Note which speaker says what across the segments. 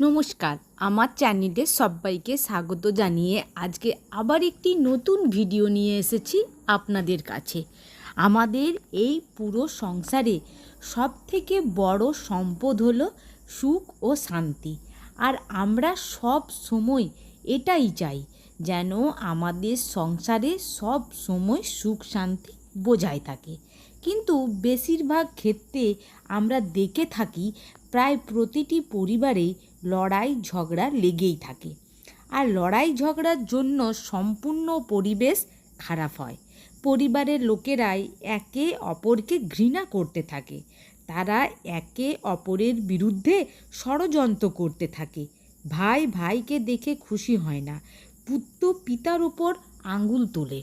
Speaker 1: নমস্কার। আমার চ্যানেলে সবাইকে স্বাগত জানিয়ে আজকে আবার একটি নতুন ভিডিও নিয়ে এসেছি আপনাদের কাছে। আমাদের এই পুরো সংসারে সব থেকে বড় সম্পদ হলো সুখ ও শান্তি। আর আমরা সব সময় এটাই চাই যেন আমাদের সংসারে সব সময় সুখ শান্তি বোঝায় থাকে। কিন্তু বেশিরভাগ ক্ষেত্রে আমরা দেখে থাকি, প্রায় প্রতিটি পরিবারে লড়াই, ঝগড়া লেগেই থাকে। আর লড়াই, ঝগড়ার জন্য সম্পূর্ণ পরিবেশ খারাপ হয়। পরিবারের লোকেরাই একে অপরকে ঘৃণা করতে থাকে। তারা একে অপরের বিরুদ্ধে ষড়যন্ত্র করতে থাকে। ভাই ভাইকে দেখে খুশি হয় না। পুত্র পিতার ওপর আঙ্গুল তোলে।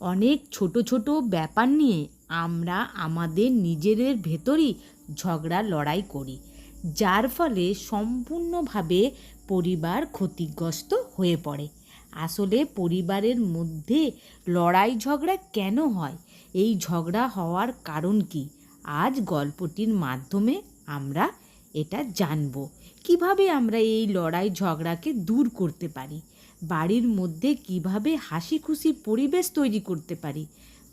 Speaker 1: অনেক ছোট ছোট ব্যাপার নিয়ে আমরা আমাদের নিজেদের ভেতরই ঝগড়া লড়াই করি। যার ফলে সম্পূর্ণভাবে পরিবার ক্ষতিগ্রস্ত হয়ে পড়ে। আসলে পরিবারের মধ্যে লড়াই ঝগড়া কেন হয়? এই ঝগড়া হওয়ার কারণ কি? আজ গল্পটির মাধ্যমে আমরা এটা জানব। কীভাবে আমরা এই লড়াই ঝগড়াকে দূর করতে পারি? বাড়ির মধ্যে কীভাবে হাসি খুশি পরিবেশ তৈরি করতে পারি?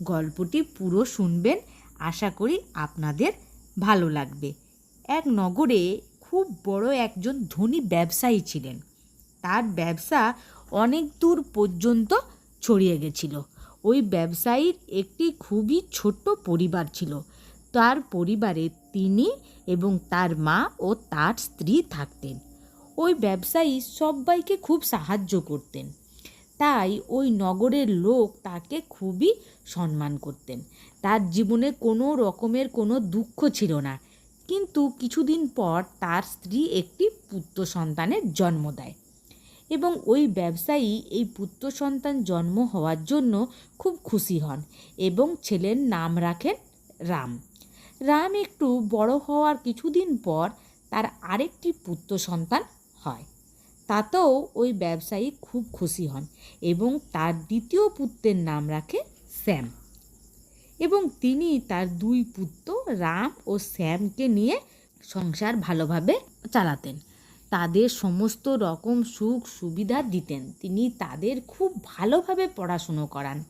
Speaker 1: গল্পটি পুরো শুনবেন। আশা করি আপনাদের ভালো লাগবে। এক নগরে খুব বড় একজন ধনী ব্যবসায়ী ছিলেন। তার ব্যবসা অনেক দূর পর্যন্ত ছড়িয়ে গেছিল। ওই ব্যবসায়ীর একটি খুবই ছোট্ট পরিবার ছিল। তার পরিবারে তিনি এবং তার মা ও তার স্ত্রী থাকতেন। ওই ব্যবসায়ী সবাইকে খুব সাহায্য করতেন। তাই ওই নগরের লোক তাকে খুবই সম্মান করতেন। তার জীবনে কোনো রকমের কোনো দুঃখ ছিল না। কিন্তু কিছুদিন পর তার স্ত্রী একটি পুত্র সন্তানের জন্ম দেয়। এবং ওই ব্যবসায়ী এই পুত্র সন্তান জন্ম হওয়ার জন্য খুব খুশি হন এবং ছেলের নাম রাখেন রাম। রাম একটু বড় হওয়ার কিছুদিন পর তার আরেকটি পুত্র সন্তান হয়। তাতেও ওই ব্যবসায়ী খুব খুশি হন এবং তার দ্বিতীয় পুত্রের নাম রাখে শ্যাম। এবং তিনি তার দুই পুত্র রাম ও শ্যামকে নিয়ে সংসার ভালোভাবে চালাতেন। তাদের সমস্ত রকম সুখ সুবিধা দিতেন। তিনি তাদের খুব ভালোভাবে পড়াশুনো করান।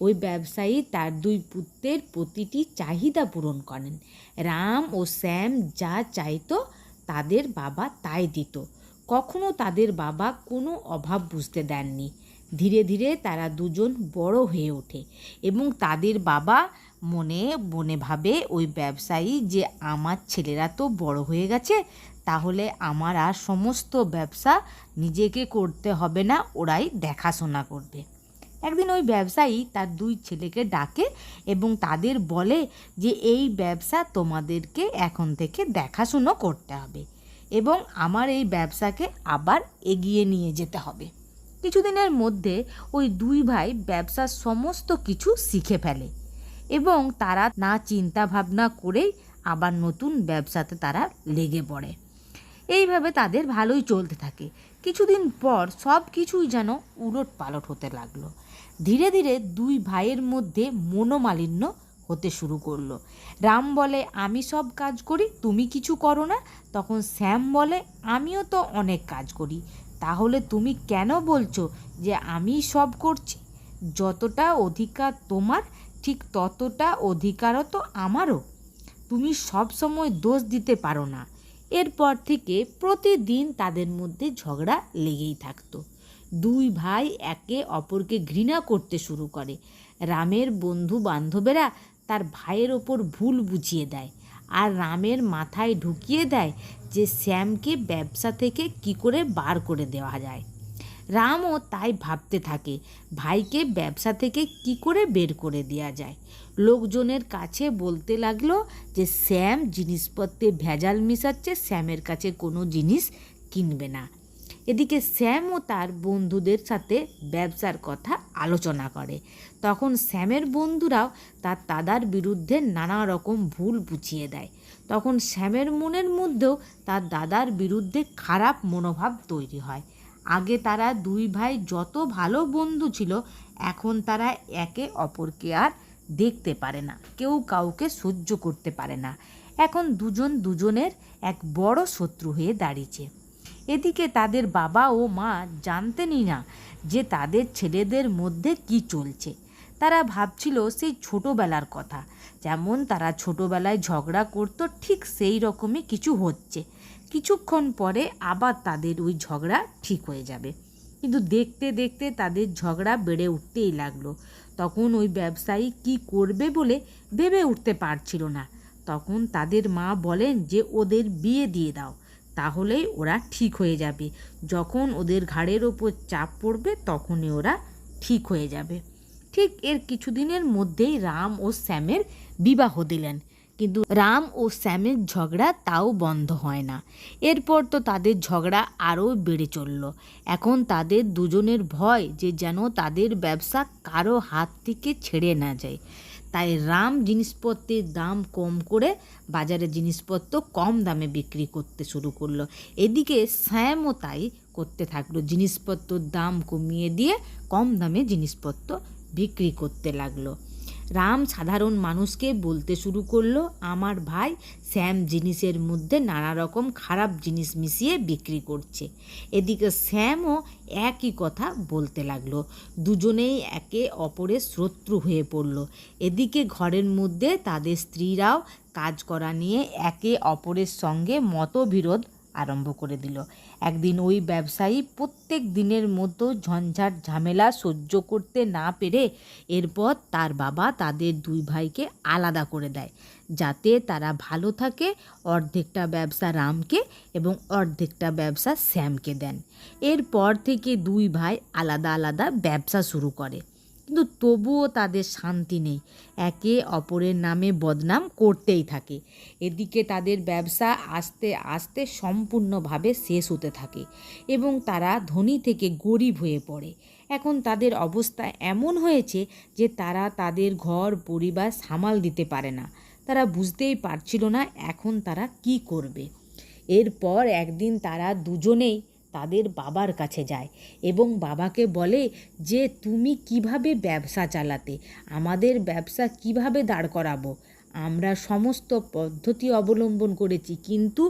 Speaker 1: ওই ব্যবসায়ী তার দুই পুত্রের প্রতিটি চাহিদা পূরণ করেন। রাম ও শ্যাম যা চাইতো তাদের বাবা তাই দিত। কখনো তাদের বাবা কোনো অভাব বুঝতে দেননি। ধীরে ধীরে তারা দুজন বড় হয়ে ওঠে এবং তাদের বাবা মনে মনে ভাবে, ওই ব্যবসায়ী যে আমার ছেলেরা তো বড় হয়ে গেছে, তাহলে আমার আর সমস্ত ব্যবসা নিজেকে করতে হবে না, ওরাই দেখাশোনা করবে। একদিন ওই ব্যবসায়ী তার দুই ছেলেকে ডাকে এবং তাদের বলে যে, এই ব্যবসা তোমাদেরকে এখন থেকে দেখাশুনো করতে হবে এবং আমার এই ব্যবসাকে আবার এগিয়ে নিয়ে যেতে হবে। কিছুদিনের মধ্যে ওই দুই ভাই ব্যবসার সমস্ত কিছু শিখে ফেলে এবং তারা না চিন্তা ভাবনা করেই আবার নতুন ব্যবসাতে তারা লেগে পড়ে। এইভাবে তাদের ভালোই চলতে থাকে। কিছুদিন পর সব কিছুই যেন উলট পালট হতে লাগল। ধীরে ধীরে দুই ভাইয়ের মধ্যে মনোমালিন্য হতে শুরু করল। রাম বলে, আমি সব কাজ করি, তুমি কিছু করো না। তখন শ্যাম বলে, আমিও তো অনেক কাজ করি। তাহলে তুমি কেন বলছো যে আমি সব করছি? যতটা অধিকার তোমার, ঠিক ততটা অধিকারও তো আমারও। তুমি সব সময় দোষ দিতে পারো না। এরপর থেকে প্রতিদিন তাদের মধ্যে ঝগড়া লেগেই থাকতো। দুই ভাই একে অপরকে ঘৃণা করতে শুরু করে। রামের বন্ধু বান্ধবেরা তার ভাইয়ের ওপর ভুল বুঝিয়ে দেয়। আর রামের মাথায় ঢুকিয়ে দেয় যে শ্যামকে ব্যবসা থেকে কি করে বার করে দেওয়া যায়। রামও তাই ভাবতে থাকে, ভাইকে ব্যবসা থেকে কি করে বের করে দেওয়া যায়। লোকজনের কাছে বলতে লাগল যে শ্যাম জিনিসপত্রে ভেজাল মিশাচ্ছে, শ্যামের কাছে কোনো জিনিস কিনবে না। এদিকে শ্যামও তার বন্ধুদের সাথে ব্যবসার কথা আলোচনা করে। তখন শ্যামের বন্ধুরাও তার দাদার বিরুদ্ধে নানা রকম ভুল বুঝিয়ে দেয়। তখন শ্যামের মনের মধ্যেও তার দাদার বিরুদ্ধে খারাপ মনোভাব তৈরি হয়। আগে তারা দুই ভাই যত ভালো বন্ধু ছিল, এখন তারা একে অপরকে আর দেখতে পারে না, কেউ কাউকে সহ্য করতে পারে না। এখন দুজন দুজনের এক বড় শত্রু হয়ে দাঁড়িয়েছে। এদিকে তাদের বাবা ও মা জানতেনই না যে তাদের ছেলেদের মধ্যে কি চলছে। তারা ভাবছিল সেই ছোটোবেলার কথা। যেমন তারা ছোটোবেলায় ঝগড়া করতো, ঠিক সেই রকমই কিছু হচ্ছে। কিছুক্ষণ পরে আবার তাদের ওই ঝগড়া ঠিক হয়ে যাবে। কিন্তু দেখতে দেখতে তাদের ঝগড়া বেড়ে উঠতেই লাগল। তখন ওই ব্যবসায়ী কি করবে বলে ভেবে উঠতে পারছিল না। তখন তাদের মা বলেন যে, ওদের বিয়ে দিয়ে দাও। তাহলেই ওরা ঠিক হয়ে যাবে। যখন ওদের ঘাড়ের ওপর চাপ পড়বে, তখনই ওরা ঠিক হয়ে যাবে। ঠিক এর কিছুদিনের মধ্যেই রাম ও শ্যামের বিবাহ দিলেন। কিন্তু রাম ও শ্যামের ঝগড়া তাও বন্ধ হয় না। এরপর তো তাদের ঝগড়া আরও বেড়ে চলল। এখন তাদের দুজনের ভয় যে যেন তাদের ব্যবসা কারও হাত থেকে ছেড়ে না যায়। তাই রাম জিনিসপত্রের দাম কম করে বাজারে জিনিসপত্র কম দামে বিক্রি করতে শুরু করল। এদিকে শ্যামও তাই করতে থাকল। জিনিসপত্রর দাম কমিয়ে দিয়ে কম দামে জিনিসপত্র বিক্রি করতে লাগল। রাম সাধারণ মানুষকে বলতে শুরু করল, আমার ভাই শ্যাম জিনিসের মধ্যে নানা রকম খারাপ জিনিস মিশিয়ে বিক্রি করছে। এদিকে শ্যামও একই কথা বলতে লাগল। দুজনেই একে অপরের শত্রু হয়ে পড়ল। এদিকে ঘরের মধ্যে তাদের স্ত্রীরাও কাজ করা নিয়ে একে অপরের সঙ্গে মতবিরোধ আরম্ভ করে দিল। একদিন ওই ব্যবসায়ী প্রত্যেক দিনের মতো ঝঞ্ঝাট ঝামেলা সহ্য করতে না পেরে এরপর তার বাবা তাদের দুই ভাইকে আলাদা করে দেয়, যাতে তারা ভালো থাকে, অর্ধেকটা ব্যবসা রামকে এবং অর্ধেকটা ব্যবসা শ্যামকে দেন। এরপর থেকে দুই ভাই আলাদা আলাদা ব্যবসা শুরু করে। কিন্তু তবুও তাদের শান্তি নেই। একে অপরের নামে বদনাম করতেই থাকে। এদিকে তাদের ব্যবসা আস্তে আস্তে সম্পূর্ণভাবে শেষ হতে থাকে এবং তারা ধনী থেকে গরিব হয়ে পড়ে। এখন তাদের অবস্থা এমন হয়েছে যে তারা তাদের ঘর, পরিবার সামাল দিতে পারে না। তারা বুঝতেই পারছিল না এখন তারা কি করবে। এরপর একদিন তারা দুজনেই তাদের বাবার কাছে যায় এবং বাবাকে বলে যে, তুমি কীভাবে ব্যবসা চালাতে? আমাদের ব্যবসা কীভাবে দাঁড় করাবো? আমরা সমস্ত পদ্ধতি অবলম্বন করেছি, কিন্তু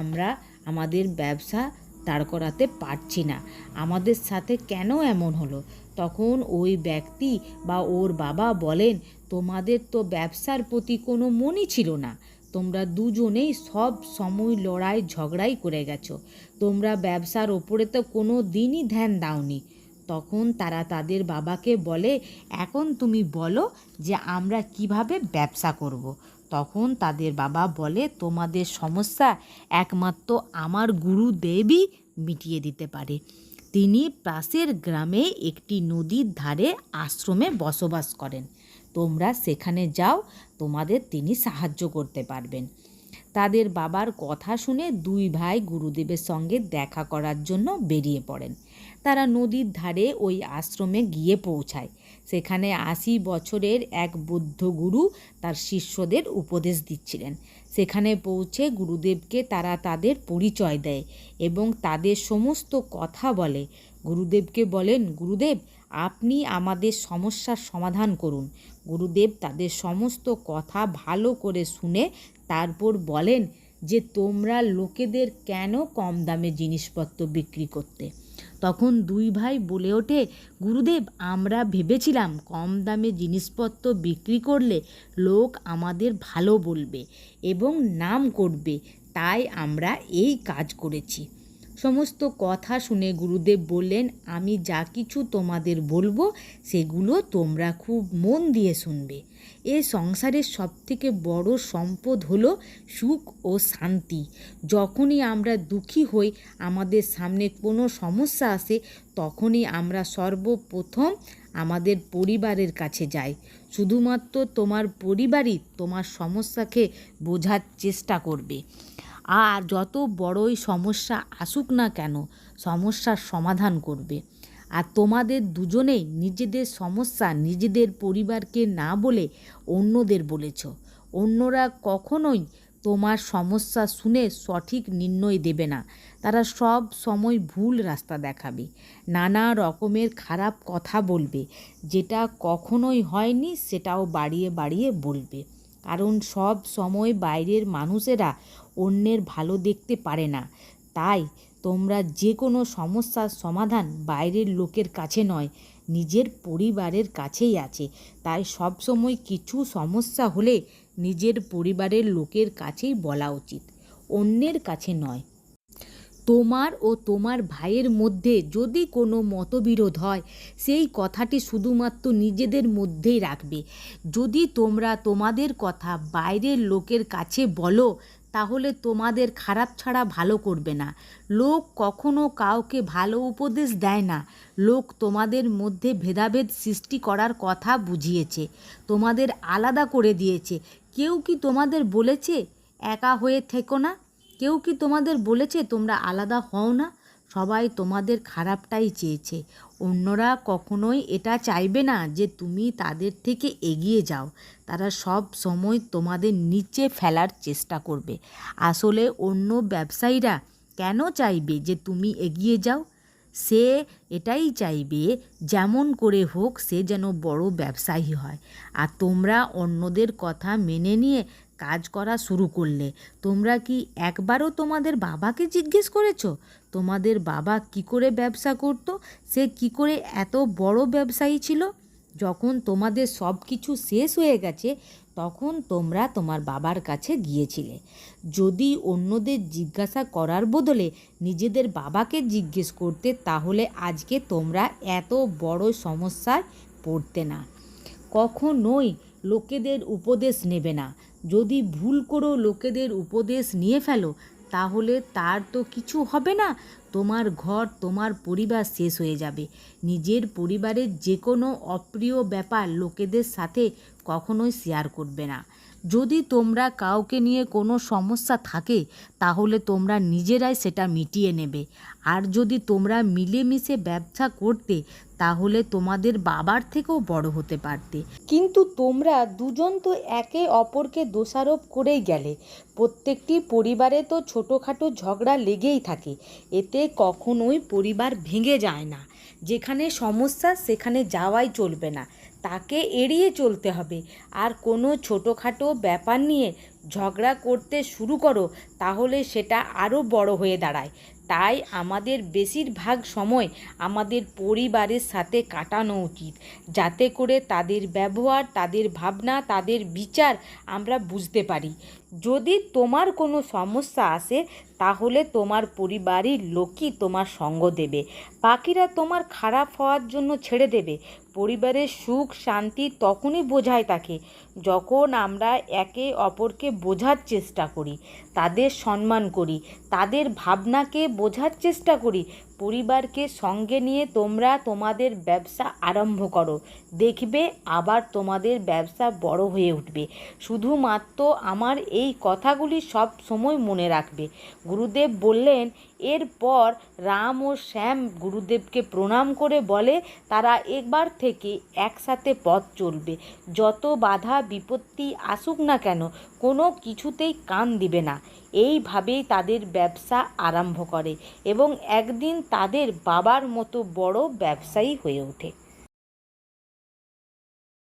Speaker 1: আমরা আমাদের ব্যবসা দাঁড় করাতে পারছি না। আমাদের সাথে কেন এমন হলো? তখন ওই ব্যক্তি বা ওর বাবা বলেন, তোমাদের তো ব্যবসার প্রতি কোনো মনই ছিল না। তোমরা দুজনেই সব সময় লড়াই ঝগড়াই করে গেছো। তোমরা ব্যবসার ওপরে তো কোনো দিনই ধ্যান দাওনি। তখন তারা তাদের বাবাকে বলে, এখন তুমি বলো যে আমরা কীভাবে ব্যবসা করব। তখন তাদের বাবা বলে, তোমাদের সমস্যা একমাত্র আমার গুরুদেবই মিটিয়ে দিতে পারে। তিনি পাশের গ্রামে একটি নদীর ধারে আশ্রমে বসবাস করেন। তোমরা সেখানে যাও, তোমাদের তিনি সাহায্য করতে পারবেন। তাদের বাবার কথা শুনে দুই ভাই গুরুদেবের সঙ্গে দেখা করার জন্য বেরিয়ে পড়েন। তারা নদীর ধারে ওই আশ্রমে গিয়ে পৌঁছায়। সেখানে আশি বছরের এক বৌদ্ধ গুরু তার শিষ্যদের উপদেশ দিচ্ছিলেন। সেখানে পৌঁছে গুরুদেবকে তারা তাদের পরিচয় দেয় এবং তাদের সমস্ত কথা বলে। গুরুদেবকে বলেন, গুরুদেব আপনি আমাদের সমস্যার সমাধান করুন। গুরুদেব তাদের সমস্ত কথা ভালো করে শুনে তারপর বলেন যে, তোমরা লোকেদের কেন কম দামে জিনিসপত্র বিক্রি করতে? তখন দুই ভাই বলে ওঠে, গুরুদেব, আমরা ভেবেছিলাম কম দামে জিনিসপত্র বিক্রি করলে লোক আমাদের ভালো বলবে এবং নাম করবে। তাই আমরা এই কাজ করেছি। সমস্ত কথা শুনে গুরুদেব বললেন, আমি যা কিছু তোমাদের বলব, সেগুলো তোমরা খুব মন দিয়ে শুনবে। এ সংসারের সবথেকে বড় সম্পদ হলো সুখ ও শান্তি। যখনই আমরা দুঃখী হই, আমাদের সামনে কোনো সমস্যা আসে, তখনই আমরা সর্বপ্রথম আমাদের পরিবারের কাছে যাই। শুধুমাত্র তোমার পরিবারই তোমার সমস্যাকে বোঝার চেষ্টা করবে। আর যত বড়ই সমস্যা আসুক না কেন, সমস্যার সমাধান করবে। আর তোমাদের দুজনেই নিজেদের সমস্যা নিজেদের পরিবারকে না বলে অন্যদের বলেছ। অন্যরা কখনোই তোমার সমস্যা শুনে সঠিক নির্ণয় দেবে না। তারা সব সময় ভুল রাস্তা দেখাবে, নানা রকমের খারাপ কথা বলবে। যেটা কখনোই হয়নি সেটাও বাড়িয়ে বাড়িয়ে বলবে। কারণ সব সময় বাইরের মানুষেরা অন্যের ভালো দেখতে পারে না। তাই তোমরা যে কোনো সমস্যার সমাধান বাইরের লোকের কাছে নয়, নিজের পরিবারের কাছেই আছে। তাই সবসময় কিছু সমস্যা হলে নিজের পরিবারের লোকের কাছেই বলা উচিত, অন্যের কাছে নয়। তোমার ও তোমার ভাইয়ের মধ্যে যদি কোনো মতবিরোধ হয়, সেই কথাটি শুধুমাত্র নিজেদের মধ্যেই রাখবে। যদি তোমরা তোমাদের কথা বাইরের লোকের কাছে বলো তাহলে তোমাদের খারাপ ছাড়া ভালো করবে না। লোক কখনো কাউকে ভালো উপদেশ দেয় না। লোক তোমাদের মধ্যে ভেদাভেদ সৃষ্টি করার কথা বুঝিয়েছে। তোমাদের আলাদা করে দিয়েছে। কেউ কি তোমাদের বলেছে, একা হয়ে থেকো না কেউ কি তোমাদের বলেছে, তোমরা আলাদা হও না সবাই তোমাদের খারাপটাই চেয়েছে। অন্যরা কখনোই এটা চাইবে না যে তুমি তাদের থেকে এগিয়ে যাও। তারা সব সময় তোমাদের নিচে ফেলার চেষ্টা করবে। আসলে অন্য ব্যবসায়ীরা কেন চাইবে যে তুমি এগিয়ে যাও? সে এটাই চাইবে যেমন করে হোক সে যেন বড় ব্যবসায়ী হয়। আর তোমরা অন্যদের কথা মেনে নিয়ে কাজ করা শুরু করলে, তোমরা কি একবারও তোমাদের বাবাকে জিজ্ঞেস করেছ? তোমাদের বাবা কি করে ব্যবসা করতো? সে কি করে এত বড় ব্যবসায়ী ছিল? যখন তোমাদের সব কিছু শেষ হয়ে গেছে, তখন তোমরা তোমার বাবার কাছে গিয়েছিলে। যদি অন্যদের জিজ্ঞাসা করার বদলে নিজেদের বাবাকে জিজ্ঞেস করতে, তাহলে আজকে তোমরা এত বড় সমস্যায় পড়তে না। কখনোই লোকেদের উপদেশ নেবে না। যদি ভুল করেও লোকেদের উপদেশ নিয়ে ফেলো তাহলে তার তো কিছু হবে না। তোমার ঘর, তোমার পরিবার শেষ হয়ে যাবে। নিজের পরিবারের যে কোনো অপ্রিয় ব্যাপার লোকেদের সাথে কখনোই শেয়ার করবে না। যদি তোমরা কাউকে নিয়ে কোনো সমস্যা থাকে, তাহলে তোমরা নিজেরাই সেটা মিটিয়ে নেবে। আর যদি তোমরা মিলেমিশে ব্যবসা করতে তাহলে তোমাদের বাবার থেকেও বড় হতে পারতে। কিন্তু তোমরা দুজন তো একে অপরকে দোষারোপ করেই গেলে। প্রত্যেকটি পরিবারে তো ছোটোখাটো ঝগড়া লেগেই থাকে। এতে কখনোই পরিবার ভেঙে যায় না। যেখানে সমস্যা, সেখানে যাওয়াই চলবে না। তাকে এড়িয়ে চলতে হবে। আর কোনো ছোটোখাটো ব্যাপার নিয়ে ঝগড়া করতে শুরু করো, তাহলে সেটা আরও বড় হয়ে দাঁড়ায়। তাই আমাদের বেশিরভাগ সময় আমাদের পরিবারের সাথে কাটানো উচিত। যাতে করে তাদের ব্যবহার, তাদের ভাবনা, তাদের বিচার আমরা বুঝতে পারি। যদি তোমার কোনো সমস্যা আসে, তাহলে তোমার পরিবারের লোকই তোমার সঙ্গ দেবে। বাকিরা তোমার খারাপ হওয়ার জন্য ছেড়ে দেবে। পরিবারের সুখ, শান্তি তখনই বোঝায় তাকে, যখন আমরা একে অপরকে বোঝার চেষ্টা করি, তাদের সম্মান করি, তাদের ভাবনাকে বোঝার চেষ্টা করি। পরিবারকে সঙ্গে নিয়ে তোমরা তোমাদের ব্যবসা আরম্ভ করো। দেখবে আবার তোমাদের ব্যবসা বড় হয়ে উঠবে। শুধুমাত্র আমার এই কথাগুলি সব সময় মনে রাখবে। গুরুদেব বললেন, এরপর রাম ও শ্যাম গুরুদেবকে প্রণাম করে বলে, তারা একবার থেকে একসাথে পথ চলবে। যত বাধা বিপত্তি আসুক না কেন, কোনো কিছুতেই কান দিবে না। এইভাবেই তাদের ব্যবসা আরম্ভ করে এবং একদিন তাদের বাবার মতো বড় ব্যবসায়ী হয়ে ওঠে।